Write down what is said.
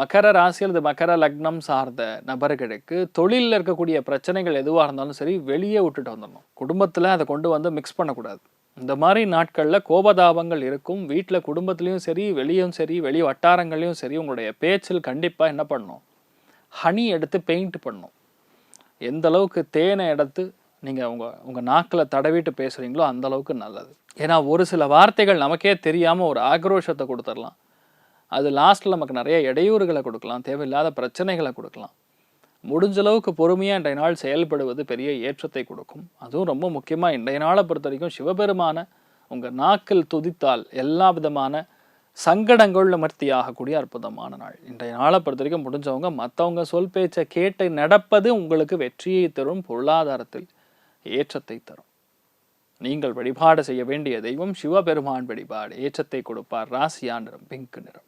மகர ராசி அல்லது மகர லக்னம் சார்ந்த நபர்களுக்கு தொழிலில் இருக்கக்கூடிய பிரச்சனைகள் எதுவாக இருந்தாலும் சரி வெளியே விட்டுட்டு வந்துடணும். குடும்பத்தில் அதை கொண்டு வந்து மிக்ஸ் பண்ணக்கூடாது. இந்த மாதிரி நாட்களில் கோபதாபங்கள் இருக்கும். வீட்டில் குடும்பத்துலேயும் சரி வெளியும் சரி வெளி வட்டாரங்களையும் சரி உங்களுடைய பேச்சில் கண்டிப்பாக என்ன பண்ணணும்? ஹனி எடுத்து பெயிண்ட் பண்ணணும். எந்த அளவுக்கு தேனை எடுத்து நீங்கள் உங்கள் உங்கள் நாக்கில் தடவிட்டு பேசுகிறீங்களோ அந்த அளவுக்கு நல்லது. ஏன்னா ஒரு சில வார்த்தைகள் நமக்கே தெரியாமல் ஒரு ஆக்ரோஷத்தை கொடுத்துடலாம். அது லாஸ்ட்டில் நமக்கு நிறைய இடையூறுகளை கொடுக்கலாம் தேவையில்லாத பிரச்சனைகளை கொடுக்கலாம். முடிஞ்ச அளவுக்கு பொறுமையாக இன்றைய நாள் செயல்படுவது பெரிய ஏற்றத்தை கொடுக்கும். அதுவும் ரொம்ப முக்கியமாக இன்றைய நாளை பொறுத்த வரைக்கும் சிவபெருமான உங்கள் நாக்கில் துதித்தால் எல்லா விதமான சங்கடங்கள் நிவர்த்தி ஆகக்கூடிய அற்புதமான நாள். இன்றைய நாளை பொறுத்த வரைக்கும் முடிஞ்சவங்க மற்றவங்க சொல் பேச்சை கேட்டு நடப்பது உங்களுக்கு வெற்றியை தரும் பொருளாதாரத்தில் ஏற்றத்தை தரும். நீங்கள் வழிபாடு செய்ய வேண்டிய தெய்வம் சிவபெருமான் வழிபாடு. ஏற்றத்தை கொடுப்பார் ராசியா நிறம் பிங்க் நிறம்.